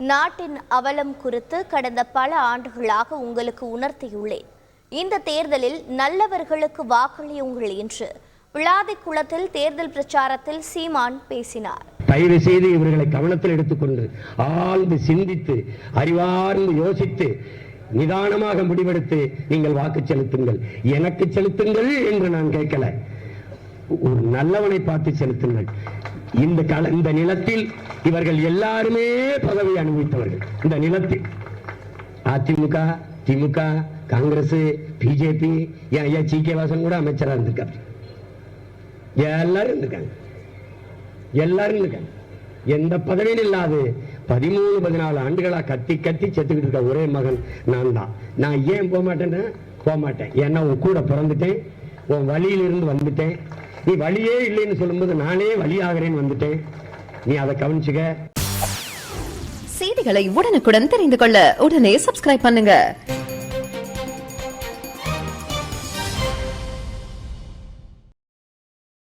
நாட்டின் அவலம் குறித்து கடந்த பல ஆண்டுகளாக உங்களுக்கு உணர்த்தியுள்ளேன். இந்த தேர்தலில் நல்லவர்களுக்கு வாக்களியுங்கள் என்று விளாதிக்குளத்தில் தேர்தல் பிரச்சாரத்தில் சீமான் பேசினார். தயவு செய்து இவர்களை கவனத்தில் எடுத்துக்கொண்டு ஆழ்ந்து சிந்தித்து அறிவார்ந்து யோசித்து நிதானமாக முடிவெடுத்து நீங்கள் வாக்கு செலுத்துங்கள். எனக்கு செலுத்துங்கள் என்று நான் கேட்கல. ஒரு நல்லவனை பார்த்து செலுத்துங்கள். இந்த கள இந்த நிலத்தில் இவர்கள் எல்லாருமே பதவி அனுபவித்தவர்கள். இந்த நிலத்தில். அதிமுக திமுக காங்கிரஸ் பிஜேபி ஐயா சி கே வாசன் கூட அமைச்சராக இருந்திருக்காரு. எல்லாரும் இருந்திருக்காங்க. எல்லாரும் இருக்காங்க எந்த பதவியும் இல்லாது பதிமூணு பதினாலு ஆண்டுகளா கத்தி கத்தி செத்துக்கிட்டு இருக்க ஒரே மகன் நான் தான். நான் ஏன் போக மாட்டேன்னா போக மாட்டேன் ஏன்னா உன் கூட பிறந்துட்டேன். உன் வழியிலிருந்து வந்துட்டேன். நீ வழியே இல்லைன்னு சொல்லும்போது நானே வழியாகிறேன்னு வந்துட்டேன். நீ அதை கவனிச்சுக்க. செய்திகளை உடனுக்குடன் தெரிந்து கொள்ள உடனே சப்ஸ்கிரைப் பண்ணுங்க.